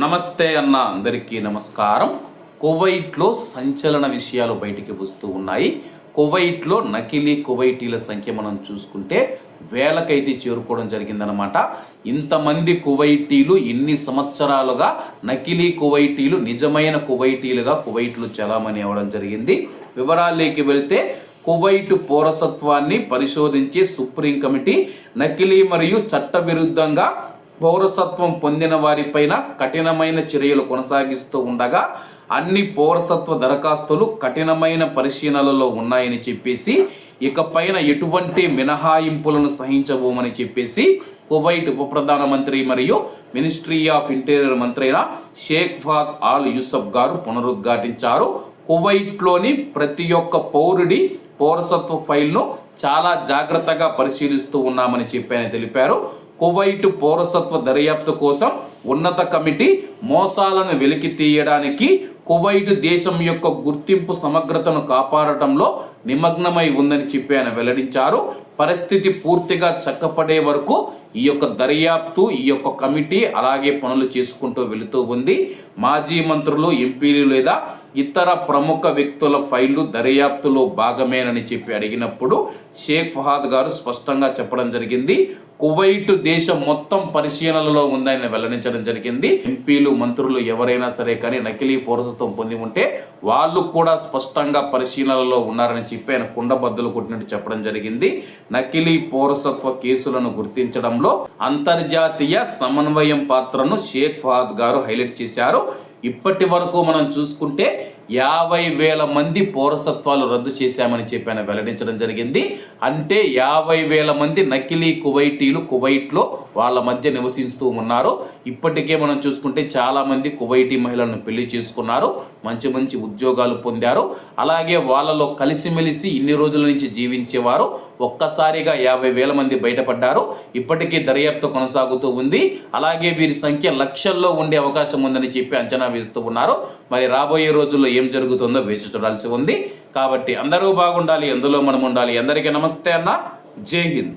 నమస్తే అన్న అందరికీ నమస్కారం. కువైట్లో సంచలన విషయాలు బయటికి వస్తూ ఉన్నాయి. కువైట్లో నకిలీ కువైటీల సంఖ్య మనం చూసుకుంటే వేలకైతే చేరుకోవడం జరిగిందనమాట ఇంతమంది కువైటీలు ఎన్ని సంవత్సరాలుగా నకిలీ కువైటీలు నిజమైన కువైటీలుగా కువైట్లు చలామణి అవ్వడం జరిగింది. వివరాల్లోకి వెళితే కువైట్ పౌరసత్వాన్ని పరిశోధించే సుప్రీం కమిటీ నకిలీ మరియు చట్టవిరుద్ధంగా పౌరసత్వం పొందిన వారిపైన కఠినమైన చర్యలు కొనసాగిస్తూ ఉండగా అన్ని పౌరసత్వ దరఖాస్తులు కఠినమైన పరిశీలనలలో ఉన్నాయని చెప్పేసి ఇకపైన ఎటువంటి మినహాయింపులను సహించబోమని చెప్పేసి కువైట్ ఉప ప్రధానమంత్రి మరియు మినిస్ట్రీ ఆఫ్ ఇంటీరియర్ మంత్రి అయిన షేక్ ఫాద్ ఆల్ యూసఫ్ గారు పునరుద్ఘాటించారు. కువైట్లోని ప్రతి ఒక్క పౌరుడి పౌరసత్వ ఫైల్ను చాలా జాగ్రత్తగా పరిశీలిస్తూ ఉన్నామని చెప్పి తెలిపారు. కువైట్ పౌరసత్వ దర్యాప్తు కోసం ఉన్నత కమిటీ మోసాలను వెలికి తీయడానికి కువైట్ దేశం యొక్క గుర్తింపు సమగ్రతను కాపాడటంలో నిమగ్నమై ఉందని చెప్పి ఆయన వెల్లడించారు. పరిస్థితి పూర్తిగా చక్కపడే వరకు ఈ యొక్క దర్యాప్తు ఈ యొక్క కమిటీ అలాగే పనులు చేసుకుంటూ వెళుతూ ఉంది. మాజీ మంత్రులు ఎంపీలు లేదా ఇతర ప్రముఖ వ్యక్తుల ఫైళ్ళు దర్యాప్తులో భాగమేనని చెప్పి అడిగినప్పుడు షేక్ ఫహాద్ గారు స్పష్టంగా చెప్పడం జరిగింది. కువైట్ దేశం మొత్తం పరిశీలనలో ఉందని వెల్లడించడం జరిగింది. ఎంపీలు మంత్రులు ఎవరైనా సరే కానీ నకిలీ పౌరసత్వం పొంది ఉంటే వాళ్ళు కూడా స్పష్టంగా పరిశీలనలో ఉన్నారని చెప్పి ఆయన కుండబద్దలు కొట్టినట్టు చెప్పడం జరిగింది. నకిలీ పౌరసత్వ కేసులను గుర్తించడంలో అంతర్జాతీయ సమన్వయం పాత్రను షేక్ ఫహాద్ గారు హైలైట్ చేశారు. ఇప్పటి వరకు మనం చూసుకుంటే యాభై వేల మంది పౌరసత్వాలు రద్దు చేశామని చెప్పి ఆయన వెల్లడించడం జరిగింది. అంటే యాభై వేల మంది నకిలీ కువైటీలు కువైట్లో వాళ్ళ మధ్య నివసిస్తూ ఉన్నారు. ఇప్పటికే మనం చూసుకుంటే చాలామంది కువైటీ మహిళలను పెళ్ళి చేసుకున్నారు. మంచి మంచి ఉద్యోగాలు పొందారు. అలాగే వాళ్ళలో కలిసిమెలిసి ఇన్ని రోజుల నుంచి జీవించేవారు. ఒక్కసారిగా యాభై వేల మంది బయటపడ్డారు. ఇప్పటికీ దర్యాప్తు కొనసాగుతూ ఉంది. అలాగే వీరి సంఖ్య లక్షల్లో ఉండే అవకాశం ఉందని చెప్పి అంచనా వేస్తూ ఉన్నారు. మరి రాబోయే రోజుల్లో ఏం జరుగుతుందో వేచి చూడాల్సి ఉంది. కాబట్టి అందరూ బాగుండాలి ఎందులో మనం ఉండాలి అందరికీ నమస్తే అన్న. జై హింద్.